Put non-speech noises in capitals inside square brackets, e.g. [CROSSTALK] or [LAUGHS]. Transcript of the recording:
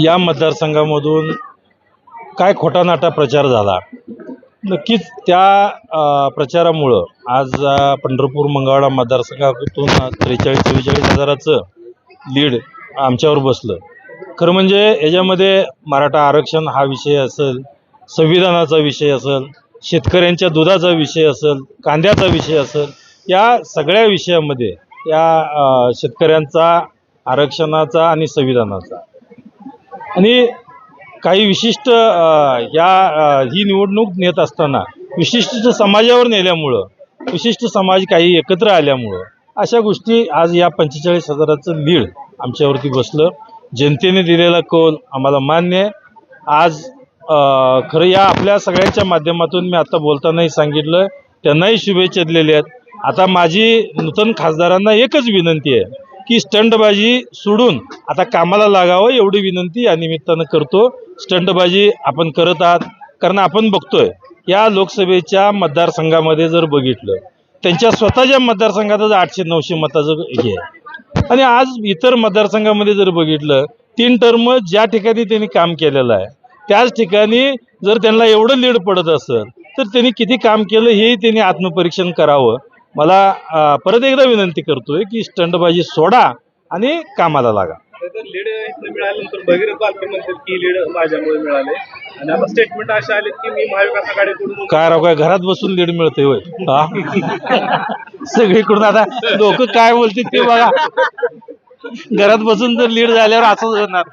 या मतदारसंघामधून काय खोटा नाटा प्रचार झाला? नक्कीच त्या प्रचारामुळं आज पंढरपूर मंगळवाडा मतदारसंघातून त्रेचाळीस चव्वेचाळीस हजाराचं लीड आमच्यावर बसलं. खरं म्हणजे याच्यामध्ये मराठा आरक्षण हा विषय असेल संविधानाचा विषय असेल शेतकऱ्यांच्या दुधाचा विषय असेल कांद्याचा विषय असेल या सगळ्या विषयामध्ये या शेतकऱ्यांचा आरक्षणाचा आणि संविधानाचा. आणि काही विशिष्ट या ही निवडणूक नेत असताना विशिष्ट समाजावर नेल्यामुळं विशिष्ट समाज काही एकत्र आल्यामुळं अशा गोष्टी आज या पंचेचाळीस हजाराचं लीड आमच्यावरती बसलं. जनतेने दिलेला कौल आम्हाला मान्य आहे. आज खरं या आपल्या सगळ्यांच्या माध्यमातून मी आता बोलतानाही सांगितलं त्यांनाही शुभेच्छा दिलेल्या आहेत. आता माझी नूतन खासदारांना एकच विनंती आहे की स्टंटबाजी सोडून आता कामाला लागावं एवढी विनंती या निमित्तानं करतो. स्टंटबाजी आपण करत आहात कारण आपण बघतोय या लोकसभेच्या मतदारसंघामध्ये जर बघितलं त्यांच्या स्वतःच्या मतदारसंघातच आठशे नऊशे मताचं हे आहे. आणि आज इतर मतदारसंघामध्ये जर बघितलं तीन टर्म ज्या ठिकाणी त्यांनी काम केलेलं आहे त्याच ठिकाणी जर त्यांना एवढं लीड पडत असेल तर त्यांनी किती काम केलं हेही त्यांनी आत्मपरीक्षण करावं. मला परत एकदा विनंती करतोय की स्टंटबाजी सोडा आणि कामाला लागा. लीड मिळाल्यानंतर भगीरथ बालके म्हणतील की लीड माझ्यामुळे मिळाले. आणि आता स्टेटमेंट असे आले की मी महाविकास आघाडीकडून काय राव काय घरात बसून लीड मिळते होय? [LAUGHS] सगळीकडून आता लोक काय बोलतील ते बघा. घरात बसून जर लीड झाल्यावर असंच होणार.